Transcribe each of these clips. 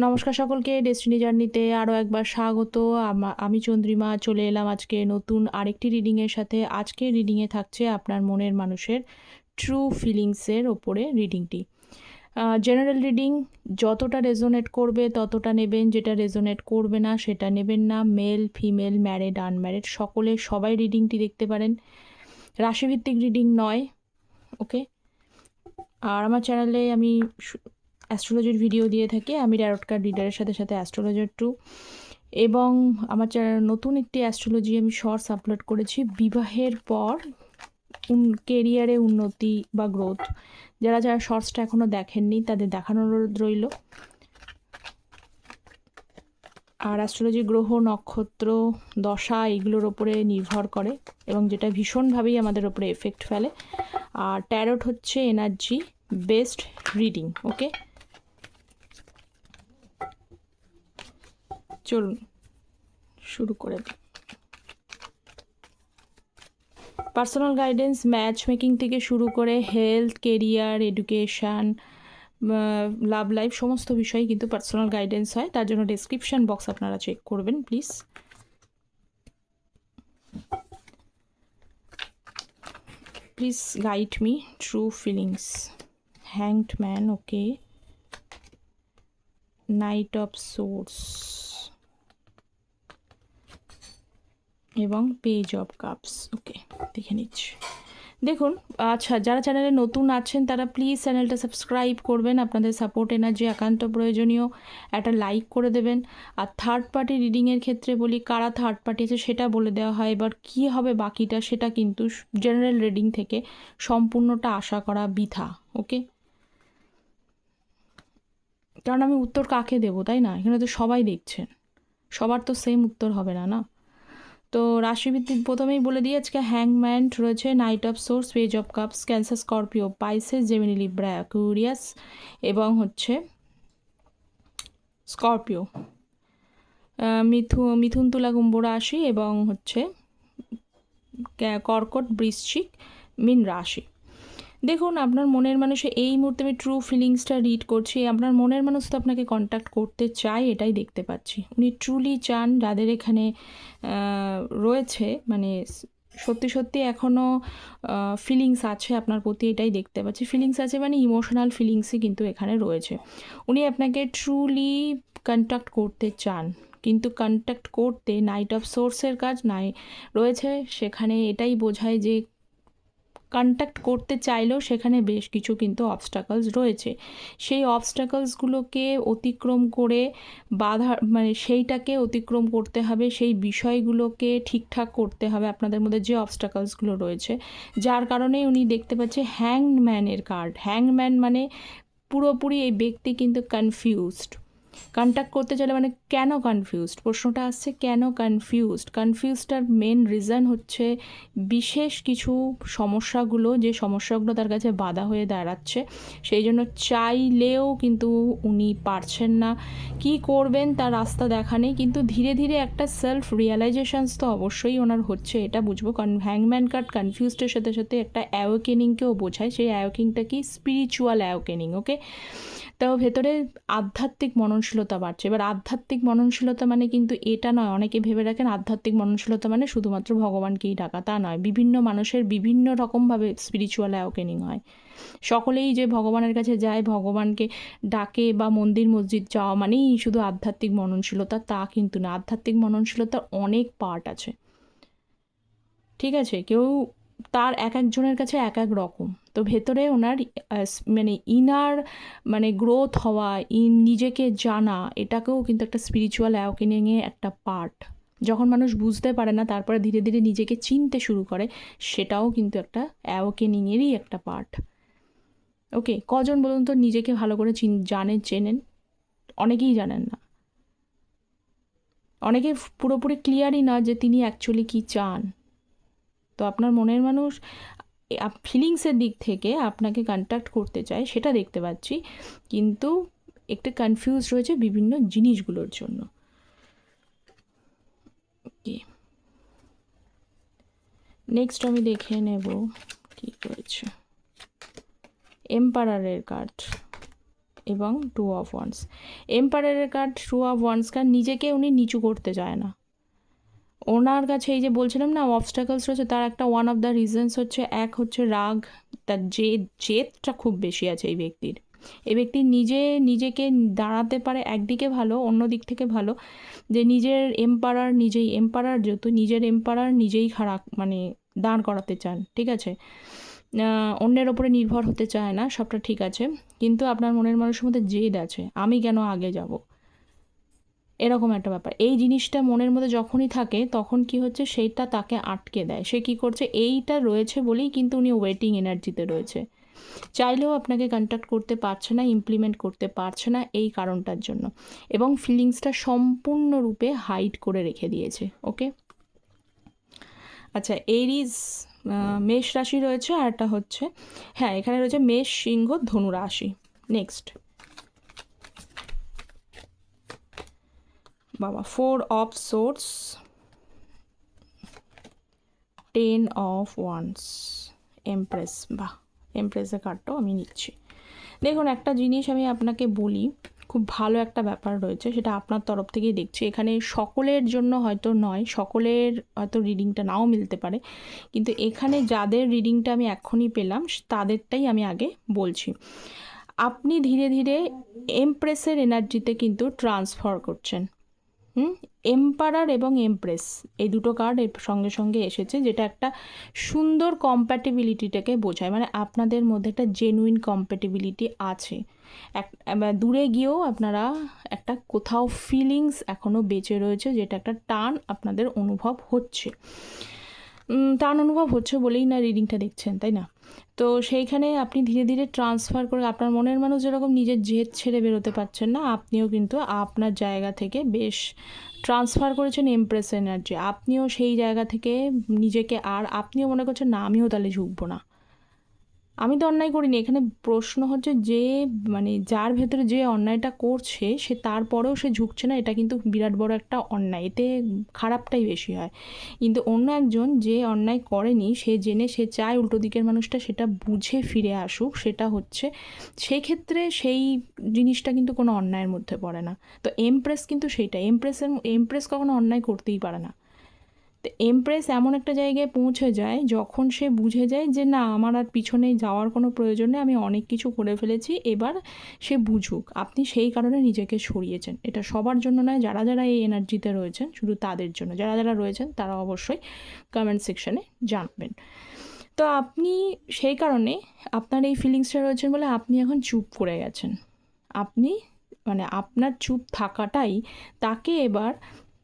নমস্কার সকলকে ডেস্টিনি জার্নিতে আরও একবার স্বাগত। আমা- চন্দ্রিমা, চলে এলাম আজকে নতুন আরেকটি রিডিংয়ের সাথে। আজকের রিডিংয়ে থাকছে আপনার মনের মানুষের ট্রু ফিলিংসের ওপরে রিডিংটি জেনারেল রিডিং যতটা রেজোনেট করবে, ততটা নেবেন। যেটা রেজোনেট করবে না, সেটা নেবেন না। মেল ফিমেল ম্যারেড আনম্যারেড সকলে সবাই রিডিংটি দেখতে পারেন। রাশিভিত্তিক রিডিং নয় ওকে আর আমার চ্যানেলে আমি অ্যাস্ট্রোলজির ভিডিও দিয়ে থাকি, আমি ড্যারট কার্ড রিডারের সাথে সাথে অ্যাস্ট্রোলজার টু এবং আমার নতুন একটি অ্যাস্ট্রোলজি আমি শর্টস আপলোড করেছি, বিবাহের পর কেরিয়ারে উন্নতি বা গ্রোথ যারা যারা শর্টসটা এখনও দেখেননি, তাদের দেখানোর রইল। আর অ্যাস্ট্রোলজি গ্রহ, নক্ষত্র, দশা, এগুলোর ওপরে নির্ভর করে এবং যেটা ভীষণভাবেই আমাদের ওপরে এফেক্ট ফেলে। আর ট্যারট হচ্ছে এনার্জি বেস্ট রিডিং ওকে চলুন শুরু করে দিই। পার্সোনাল গাইডেন্স ম্যাচ মেকিং থেকে শুরু করে health career education love life সমস্ত বিষয়ে কিন্তু পার্সোনাল গাইডেন্স হয়। তার জন্য ডেসক্রিপশান বক্স আপনারা চেক করবেন please please guide me true feelings hanged man okay knight of swords এবং পেজ অফ কাপস ওকে দেখে নিচ্ছি। দেখুন আচ্ছা যারা চ্যানেলে নতুন আছেন, তারা প্লিজ চ্যানেলটা সাবস্ক্রাইব করবেন। আপনাদের সাপোর্ট এনার্জি একান্ত প্রয়োজনীয়। একটা লাইক করে দেবেন। আর থার্ড পার্টি রিডিংয়ের ক্ষেত্রে বলি, কারা থার্ড পার্টি আছে সেটা বলে দেওয়া হয়। এবার কী হবে বাকিটা সেটা কিন্তু জেনারেল রিডিং থেকে সম্পূর্ণটা আশা করা বৃথা ওকে কারণ আমি উত্তর কাকে দেবো, তাই না? এখানে তো সবাই দেখছেন। সবার তো সেম উত্তর হবে না না? তো রাশিভিত্তিক প্রথমেই বলে দিই, আজকে হ্যাংম্যান রয়েছে knight of swords page of cups Cancer Scorpio Pisces Gemini Libra Aquarius এবং হচ্ছে স্করপিও মিথু, মিথুন, তুলা, কুম্ভ রাশি এবং হচ্ছে কর্কট, বৃশ্চিক, মিন রাশি। দেখুন, আপনার মনের মানুষে এই মুহূর্তে আমি ট্রু ফিলিংসটা রিড করছি, আপনার মনের মানুষ তো আপনাকে কন্ট্যাক্ট করতে চায়, এটাই দেখতে পাচ্ছি। উনি ট্রুলি চান, যাদের এখানে রয়েছে মানে সত্যি সত্যি এখনও ফিলিংস আছে আপনার প্রতি, এটাই দেখতে পাচ্ছি। ফিলিংস আছে মানে ইমোশনাল ফিলিংসই কিন্তু এখানে রয়েছে। উনি আপনাকে ট্রুলি কন্ট্যাক্ট করতে চান, কিন্তু কন্ট্যাক্ট করতে নাইট অফ সোর্সের কাজ নাই, রয়েছে, সেখানে এটাই বোঝায় যে কন্ট্যাক্ট করতে চাইলেও সেখানে বেশ কিছু কিন্তু অবস্টাকলস রয়েছে। সেই অবস্টাকলসগুলোকে অতিক্রম করে বাধা মানে সেইটাকে অতিক্রম করতে হবে, সেই বিষয়গুলোকে ঠিকঠাক করতে হবে আপনাদের মধ্যে যে অবস্টাকলসগুলো রয়েছে। যার কারণে উনি দেখতে পাচ্ছে হ্যাংম্যানের কার্ড হ্যাংম্যান মানে পুরোপুরি এই ব্যক্তি কিন্তু কনফিউজড কন্ট্যাক্ট করতে চাইলে মানে কেন কনফিউজড প্রশ্নটা আসছে, কেন কনফিউজড কনফিউজটার মেন রিজন হচ্ছে বিশেষ কিছু সমস্যাগুলো, যে সমস্যাগুলো তার কাছে বাধা হয়ে দাঁড়াচ্ছে, সেই জন্য চাইলেও কিন্তু উনি পারছেন না। কি করবেন তার রাস্তা দেখা নেই, কিন্তু ধীরে ধীরে একটা সেলফ রিয়ালাইজেশনস তো অবশ্যই ওনার হচ্ছে, এটা বুঝব। কারণ হ্যাংম্যান কার্ড কনফিউজডের সাথে সাথে একটা অ্যাওকেনিংকেও বোঝায়, সেই অ্যাওকিংটা কি? স্পিরিচুয়াল অ্যাওকেনিং ওকে তাও ভেতরে আধ্যাত্মিক মননশীলতা বাড়ছে। এবার আধ্যাত্মিক মননশীলতা মানে কিন্তু এটা নয়, অনেকে ভেবে রাখেন আধ্যাত্মিক মননশীলতা মানে শুধুমাত্র ভগবানকেই ডাকা, তা নয়। বিভিন্ন মানুষের বিভিন্ন রকমভাবে স্পিরিচুয়াল অ্যাওকেনিং হয়। সকলেই যে ভগবানের কাছে যায়, ভগবানকে ডাকে বা মন্দির, মসজিদ যাওয়া মানেই শুধু আধ্যাত্মিক মননশীলতা, তা কিন্তু না। আধ্যাত্মিক মননশীলতার অনেক পার্ট আছে। ঠিক আছে? কেউ তার এক একজনের কাছে এক এক রকম। তো ভেতরে ওনার মানে ইনার মানে গ্রোথ হওয়া, ইন নিজেকে জানা, এটাকেও কিন্তু একটা স্পিরিচুয়াল অ্যাওকেনিংয়ে একটা পার্ট যখন মানুষ বুঝতে পারে না, তারপরে ধীরে ধীরে নিজেকে চিনতে শুরু করে, সেটাও কিন্তু একটা অ্যাওকেনিংয়েরই একটা পার্ট ওকে কজন বলুন তো নিজেকে ভালো করে চিন জানেন চেনেন? অনেকেই জানেন না। অনেকে পুরোপুরি ক্লিয়ারই না যে তিনি অ্যাকচুয়ালি কী চান। তো আপনার মনের মানুষ ফিলিংসের দিক থেকে আপনাকে কন্ট্যাক্ট করতে চায়, সেটা দেখতে পাচ্ছি। কিন্তু একটু কনফিউজ রয়েছে বিভিন্ন জিনিসগুলোর জন্য। নেক্সট আমি দেখে নেব কী রয়েছে। এম্পারারের কার্ড এবং two of wands এম্পায়ারের card two of wands card নিজেকে উনি নিচু করতে চায় না। ওনার কাছে এই যে বলছিলাম না অবস্টাকলস রয়েছে, তার একটা ওয়ান অফ দ্য রিজনস হচ্ছে, এক হচ্ছে রাগ, তার জেদ জেদটা খুব বেশি আছে এই ব্যক্তির। এই ব্যক্তি নিজে, নিজেকে দাঁড়াতে পারে একদিকে ভালো, অন্য দিক থেকে ভালো। যে নিজের এম্পারার নিজেই এম্পারার যেহেতু নিজের এম্পারার নিজেই খারাপ মানে দাঁড় করাতে চান, ঠিক আছে? অন্যের ওপরে নির্ভর হতে চায় না, সবটা ঠিক আছে। কিন্তু আপনার মনের মানুষের মধ্যে জেদ আছে, আমি কেন আগে যাব? এরকম একটা ব্যাপার। এই জিনিসটা মনের মধ্যে যখনই থাকে, তখন কি হচ্ছে? সেইটা তাকে আটকে দেয়। সে কি করছে? এইটা রয়েছে বলেই কিন্তু উনি ওয়েটিং এনার্জিতে রয়েছে। চাইলেও আপনাকে কন্ট্যাক্ট করতে পারছে না, ইমপ্লিমেন্ট করতে পারছে না এই কারণটার জন্য। এবং ফিলিংসটা সম্পূর্ণরূপে হাইড করে রেখে দিয়েছে, ওকে? আচ্ছা এরিজ মেষ রাশি রয়েছে আর একটা হচ্ছে হ্যাঁ এখানে রয়েছে মেষ, সিংহ, ধনু রাশি। নেক্সট। বাবা four of swords ten of wands empress বাহ এমপ্রেসের কার্ডটাও আমি নিচ্ছি। দেখুন, একটা জিনিস আমি আপনাকে বলি, খুব ভালো একটা ব্যাপার রয়েছে, সেটা আপনার তরফ থেকেই দেখছি। এখানে সকলের জন্য হয়তো নয়, সকলের হয়তো রিডিংটা নাও মিলতে পারে, কিন্তু এখানে যাদের রিডিংটা আমি এক্ষুনি পেলাম, তাদেরটাই আমি আগে বলছি। আপনি ধীরে ধীরে এমপ্রেসের এনার্জিতে কিন্তু ট্রান্সফার করছেন। হুম, এম্পারার এবং এমপ্রেস। এই দুটো কার্ড এর সঙ্গে সঙ্গে এসেছে যেটা একটা সুন্দর কম্প্যাটিবিলিটিটাকে বোঝায়। মানে আপনাদের মধ্যে একটা জেনুইন কম্প্যাটিবিলিটি আছে। এক দূরে গিয়েও আপনারা একটা কোথাও ফিলিংস এখনও বেঁচে রয়েছে যেটা একটা টান আপনাদের অনুভব হচ্ছে। টান অনুভব হচ্ছে বলেই না রিডিংটা দেখছেন, তাই না? তো সেইখানে আপনি ধীরে ধীরে ট্রান্সফার করে, আপনার মনের মানুষ যেরকম নিজের জেদ ছেড়ে বেরোতে পারছেন না, আপনিও কিন্তু আপনার জায়গা থেকে বেশ ট্রান্সফার করেছেন এমপ্রেস এনার্জি আপনিও সেই জায়গা থেকে নিজেকে আর, আপনিও মনে করছেন না, আমিও তাহলে ঝুঁকবো না। আমি তো অন্যায় করিনি। এখানে প্রশ্ন হচ্ছে যে মানে যার ভেতরে যে অন্যায়টা করছে, সে তারপরেও সে ঝুঁকছে না, এটা কিন্তু বিরাট বড় একটা অন্যায়। এতে খারাপটাই বেশি হয়। কিন্তু অন্য একজন যে অন্যায় করেনি, সে জেনে সে চায় উল্টো দিকের মানুষটা সেটা বুঝে ফিরে আসুক, সেটা হচ্ছে সেই ক্ষেত্রে সেই জিনিসটা কিন্তু কোনো অন্যায়ের মধ্যে পড়ে না। তো এমপ্রেস কিন্তু সেইটা এমপ্রেসের, এমপ্রেস কখনো অন্যায় করতেই পারে না। তো এমপ্রেস এমন একটা জায়গায় পৌঁছে যায় যখন সে বুঝে যায় যে, না, আমার আর পিছনে যাওয়ার কোনো প্রয়োজন নেই, আমি অনেক কিছু করে ফেলেছি, এবার সে বুঝুক। আপনি সেই কারণে নিজেকে সরিয়েছেন। এটা সবার জন্য নয়, যারা যারা এই এনার্জিতে রয়েছেন, শুধু তাদের জন্য। যারা যারা রয়েছেন, তারা অবশ্যই কমেন্ট সেকশানে জানবেন। তো আপনি সেই কারণে আপনার এই ফিলিংসটা রয়েছেন বলে আপনি এখন চুপ করে গেছেন। আপনি মানে আপনার চুপ থাকাটাই তাকে এবার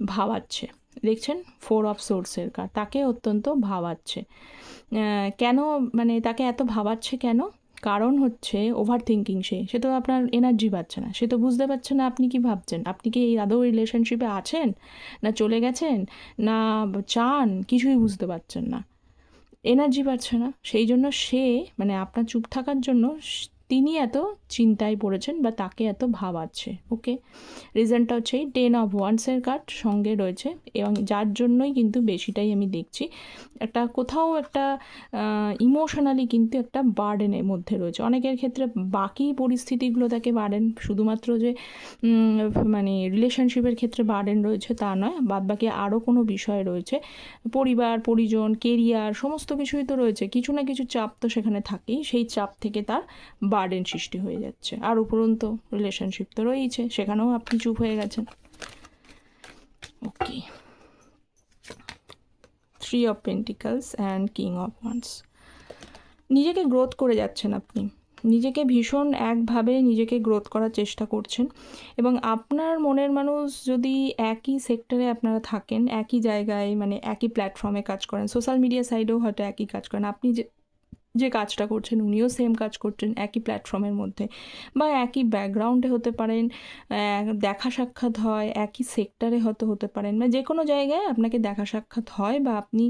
ভাবাচ্ছে। দেখছেন ফোর অফ সোর্সের কার তাকে অত্যন্ত ভাবাচ্ছে। কেন মানে তাকে এত ভাবাচ্ছে কেন? কারণ হচ্ছে ওভার থিঙ্কিং সে। সে তো আপনার এনার্জি পাচ্ছে না। সে তো বুঝতে পারছে না আপনি কি ভাবছেন। আপনি কি এই আদৌ রিলেশনশিপে আছেন? না চলে গেছেন? না চান? কিছুই বুঝতে পারছেন না। এনার্জি পাচ্ছে না। সেই জন্য সে মানে আপনার চুপ থাকার জন্য তিনি এত চিন্তায় পড়েছেন বা তাকে এত ভাবাচ্ছে ওকে রিজনটা হচ্ছে এই টেন অফ ওয়ান্সের কার্ড সঙ্গে রয়েছে এবং যার জন্যই কিন্তু বেশিটাই আমি দেখছি। একটা কোথাও একটা ইমোশনালি কিন্তু একটা বার্ডেনের মধ্যে রয়েছে। অনেকের ক্ষেত্রে বাকি পরিস্থিতিগুলো তাকে বার্ডেন শুধুমাত্র যে মানে রিলেশনশিপের ক্ষেত্রে বার্ডেন রয়েছে তা নয়, বাদবাকি আরও কোনো বিষয় রয়েছে। পরিবার, পরিজন কেরিয়ার সমস্ত কিছুই তো রয়েছে। কিছু না কিছু চাপ তো সেখানে থাকেই। সেই চাপ থেকে তার বার্ডেন সৃষ্টি হয়ে যাচ্ছে। আর উপরন্তু রিলেশনশিপ তো রয়েইছে, সেখানেও আপনি চুপ হয়ে গেছেন। Okay three of pentacles and king of wands নিজেকে গ্রোথ করে যাচ্ছেন আপনি। নিজেকে ভীষণ একভাবে নিজেকে গ্রোথ করার চেষ্টা করছেন এবং আপনার মনের মানুষ যদি একই সেক্টরে আপনারা থাকেন, একই জায়গায় মানে একই প্ল্যাটফর্মে কাজ করেন সোশ্যাল মিডিয়া সাইডেও হয়তো একই কাজ করেন, আপনি যে যে কাজটা করছেন, উনিও সেম কাজ করছেন একই প্ল্যাটফর্মের মধ্যে বা একই ব্যাকগ্রাউন্ডে হতে পারেন দেখা সাক্ষাৎ হয়, একই সেক্টরে হয়তো হতে পারেন মানে যে কোনো জায়গায় আপনাকে দেখা সাক্ষাৎ হয় বা আপনি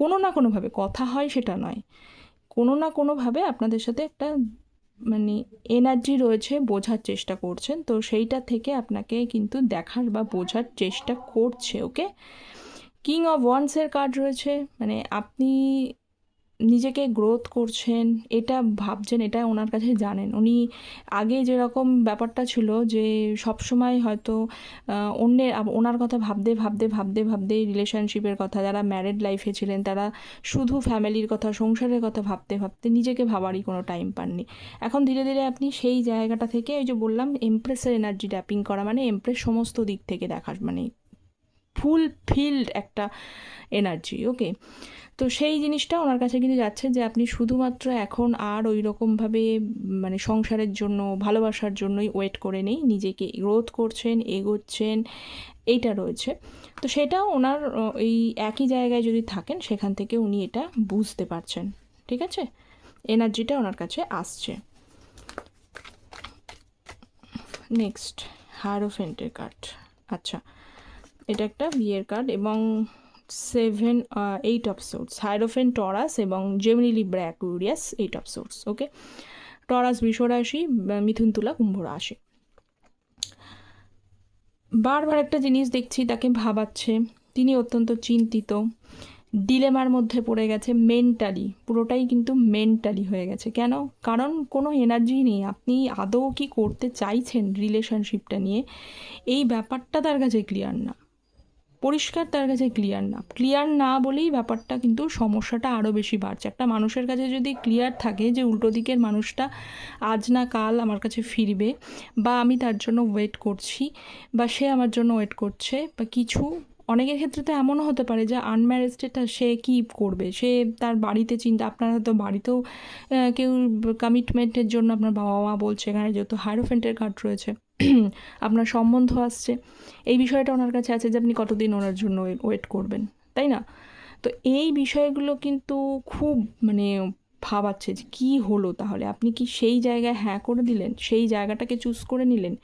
কোনো না কোনোভাবে কথা হয় সেটা নয়। কোনো না কোনোভাবে আপনাদের সাথে একটা মানে এনার্জি রয়েছে বোঝার চেষ্টা করছেন, তো সেইটা থেকে আপনাকে কিন্তু দেখার বা বোঝার চেষ্টা করছে ওকে কিং অফ ওয়ান্সের কার্ড রয়েছে মানে আপনি নিজেকে গ্রোথ করছেন এটা ভাবছেন এটা ওনার কাছে জানেন। উনি আগে যেরকম ব্যাপারটা ছিল যে সবসময় হয়তো আহ, অন্যের ওনার কথা ভাবতে ভাবতে ভাবতে ভাবতে রিলেশনশিপের কথা যারা ম্যারিড লাইফে ছিলেন তারা শুধু ফ্যামিলির কথা সংসারের কথা ভাবতে ভাবতে নিজেকে ভাবারই কোনো টাইম পাননি। এখন ধীরে ধীরে আপনি সেই জায়গাটা থেকে ওই যে বললাম এমপ্রেসের এনার্জি ট্যাপিং করা মানে এমপ্রেস সমস্ত দিক থেকে দেখা মানে ফুল ফিল্ড একটা এনার্জি, ওকে? তো সেই জিনিসটা ওনার কাছে কিন্তু যাচ্ছে যে আপনি শুধুমাত্র এখন আর ওই রকমভাবে মানে সংসারের জন্য, ভালোবাসার জন্যই ওয়েট করে নেই, নিজেকে গ্রোথ করছেন, এগোচ্ছেন, এইটা রয়েছে। তো সেটা ওনার এই একই জায়গায় যদি থাকেন, সেখান থেকে উনি এটা বুঝতে পারছেন, ঠিক আছে? এনার্জিটা ওনার কাছে আসছে। নেক্সট হারোফেন্টের কার্ড আচ্ছা। এটা একটা বিয়ের কার্ড এবং seven eight of swords hierophant Taurus এবং জেমিনিলি Libra Aquarius eight of swords okay Taurus বৃষ রাশি মিথুন তুলা কুম্ভ রাশি বারবার একটা জিনিস দেখছি, তাকে ভাবাচ্ছে। তিনি অত্যন্ত চিন্তিত। ডিলেমার মধ্যে পড়ে গেছে মেন্টালি পুরোটাই কিন্তু মেন্টালি হয়ে গেছে। কেন? কারণ কোনো এনার্জি নেই। আপনি আদৌ কি করতে চাইছেন রিলেশনশিপটা নিয়ে? এই ব্যাপারটা তার কাছে ক্লিয়ার না। পরিষ্কার তার কাছে ক্লিয়ার না। ক্লিয়ার না বলেই ব্যাপারটা কিন্তু সমস্যাটা আরও বেশি বাড়ছে। একটা মানুষের কাছে যদি ক্লিয়ার থাকে যে উল্টো দিকের মানুষটা আজ না কাল আমার কাছে ফিরবে বা আমি তার জন্য ওয়েট করছি বা সে আমার জন্য ওয়েট করছে বা কিছু, অনেকের ক্ষেত্রে তো এমনও হতে পারে যে আনম্যারেজটা সে কি করবে। সে তার বাড়িতে চিন্তা, আপনার হয়তো বাড়িতেও কেউ কমিটমেন্টের জন্য আপনার বাবা মা বলছে এখানে যেহেতু হাইরোফেন্টের কার্ড রয়েছে। আপনার সম্বন্ধ আসছে। এই বিষয়টা ওনার কাছে আছে যে আপনি কতদিন ওনার জন্য ওয়েট করবেন, তাই না? তো এই বিষয়গুলো কিন্তু খুব মানে ভাবাচ্ছে যে কী হলো তাহলে? আপনি কি সেই জায়গায় হ্যাঁ করে দিলেন? সেই জায়গাটাকে চুজ করে নিলেন?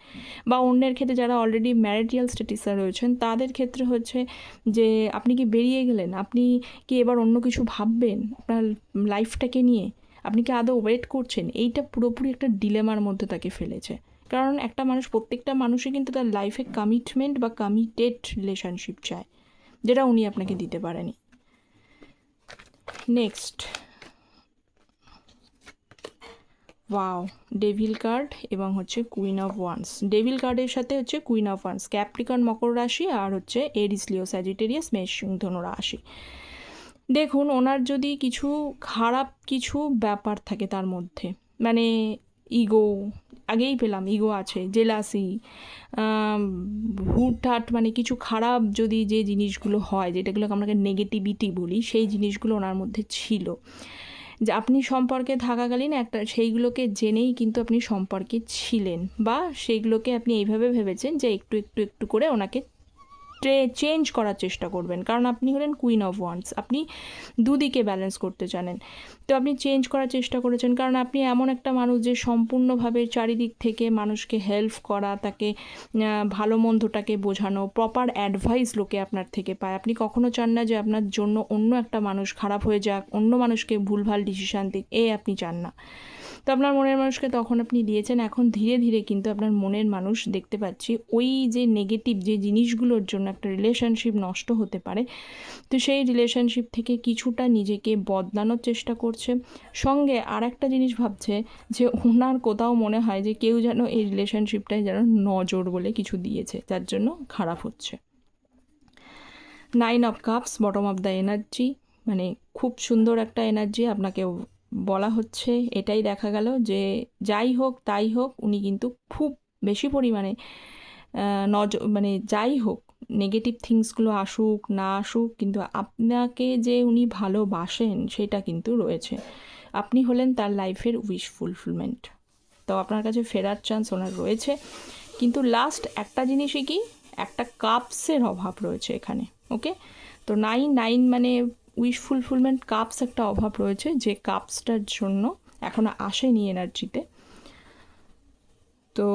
বা অন্যের ক্ষেত্রে যারা অলরেডি ম্যারিটিয়াল স্ট্যাটাসে রয়েছেন, তাদের ক্ষেত্রে হচ্ছে যে আপনি কি বেরিয়ে গেলেন? আপনি কি এবার অন্য কিছু ভাববেন আপনার লাইফটাকে নিয়ে? আপনি কি আদৌ ওয়েট করছেন? এইটা পুরোপুরি একটা ডিলেমার মধ্যে তাকে ফেলেছে। কারণ একটা মানুষ, প্রত্যেকটা মানুষই কিন্তু তার লাইফে কমিটমেন্ট বা কমিটেড রিলেশনশিপ চায়, যেটা উনি আপনাকে দিতে পারেনি। নেক্সট ওয়াও ডেভিল কার্ড এবং হচ্ছে কুইন অফ ওয়ান্স ডেভিল কার্ডের সাথে হচ্ছে কুইন অফ ওয়ান্স ক্যাপ্রিকন মকর রাশি আর হচ্ছে এরিস লিও স্যাজিটেরিয়াস মেষ ধনু রাশি। দেখুন, ওনার যদি কিছু খারাপ কিছু ব্যাপার থাকে তার মধ্যে মানে ইগো, আগেই পেলাম, ইগো আছে, জেলাসি হুটহাট মানে কিছু খারাপ যদি যে জিনিসগুলো হয়, যেটাগুলোকে আমরা নেগেটিভিটি বলি, সেই জিনিসগুলো ওনার মধ্যে ছিল। যে আপনি সম্পর্কে থাকাকালীন একটা, সেইগুলোকে জেনেই কিন্তু আপনি সম্পর্কে ছিলেন, বা সেইগুলোকে আপনি এইভাবে ভেবেছেন যে একটু একটু একটু করে ওনাকে চেঞ্জ করার চেষ্টা করবেন। কারণ আপনি হলেন কুইন অফ ওয়ান্স আপনি দুদিকে ব্যালেন্স করতে জানেন। তো আপনি চেঞ্জ করার চেষ্টা করেছেন, কারণ আপনি এমন একটা মানুষ যে সম্পূর্ণভাবে চারিদিক থেকে মানুষকে হেল্প করা, তাকে ভালো মন্দটাকে বোঝানো প্রপার অ্যাডভাইস লোকে আপনার থেকে পায়। আপনি কখনো চান না যে আপনার জন্য অন্য একটা মানুষ খারাপ হয়ে যাক, অন্য মানুষকে ভুলভাল ডিসিশান দিক, এ আপনি চান না। তো আপনার মনের মানুষকে তখন আপনি দিয়েছেন। এখন ধীরে ধীরে কিন্তু আপনার মনের মানুষ দেখতে পাচ্ছি। ওই যে নেগেটিভ যে জিনিসগুলোর জন্য একটা রিলেশনশিপ নষ্ট হতে পারে, তো সেই রিলেশনশিপ থেকে কিছুটা নিজেকে বদলানোর চেষ্টা করছে। সঙ্গে আর একটা জিনিস ভাবছে যে ওনার কোথাও মনে হয় যে কেউ যেন এই রিলেশনশিপটায় যেন নজর বলে কিছু দিয়েছে, যার জন্য খারাপ হচ্ছে। Nine of cups bottom of the energy মানে খুব সুন্দর একটা এনার্জি আপনাকে বলা হচ্ছে, এটাই দেখা গেল যে যাই হোক, তাই হোক, উনি কিন্তু খুব বেশি পরিমাণে নজ মানে যাই হোক নেগেটিভ থিংসগুলো আসুক, না আসুক, কিন্তু আপনাকে যে উনি ভালোবাসেন, সেটা কিন্তু রয়েছে। আপনি হলেন তার লাইফের উইশ ফুলফিলমেন্ট তো আপনার কাছে ফেরার চান্স ওনার রয়েছে। কিন্তু লাস্ট একটা জিনিসই কি? একটা কাপসের অভাব রয়েছে এখানে ওকে তো নাইন নাইন মানে উইশ ফুলফিলমেন্ট কাপস একটা অভাব রয়েছে, যে কাপসটার জন্য এখনও আসেনি এনার্জিতে তো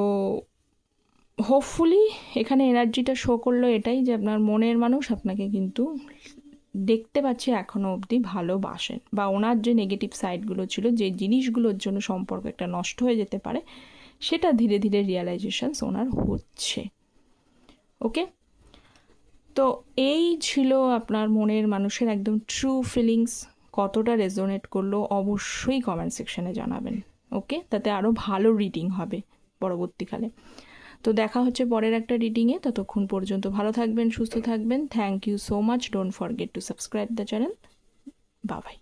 হোপফুলি এখানে এনার্জিটা শো করল এটাই যে আপনার মনের মানুষ আপনাকে কিন্তু দেখতে পাচ্ছি এখনও অবধি ভালোবাসেন বা ওনার যে নেগেটিভ সাইডগুলো ছিল, যে জিনিসগুলোর জন্য সম্পর্ক একটা নষ্ট হয়ে যেতে পারে, সেটা ধীরে ধীরে রিয়ালাইজেশনস ওনার হচ্ছে। ওকে তো এই ছিল আপনার মনের মানুষের একদম ট্রু ফিলিংস কতটা রেজোনেট করল অবশ্যই কমেন্ট সেকশানে জানাবেন ওকে তাতে আরও ভালো রিডিং হবে পরবর্তীকালে। তো দেখা হচ্ছে পরের একটা রিডিংয়ে ততক্ষণ পর্যন্ত ভালো থাকবেন, সুস্থ থাকবেন। Thank you so much don't forget to subscribe the channel Babai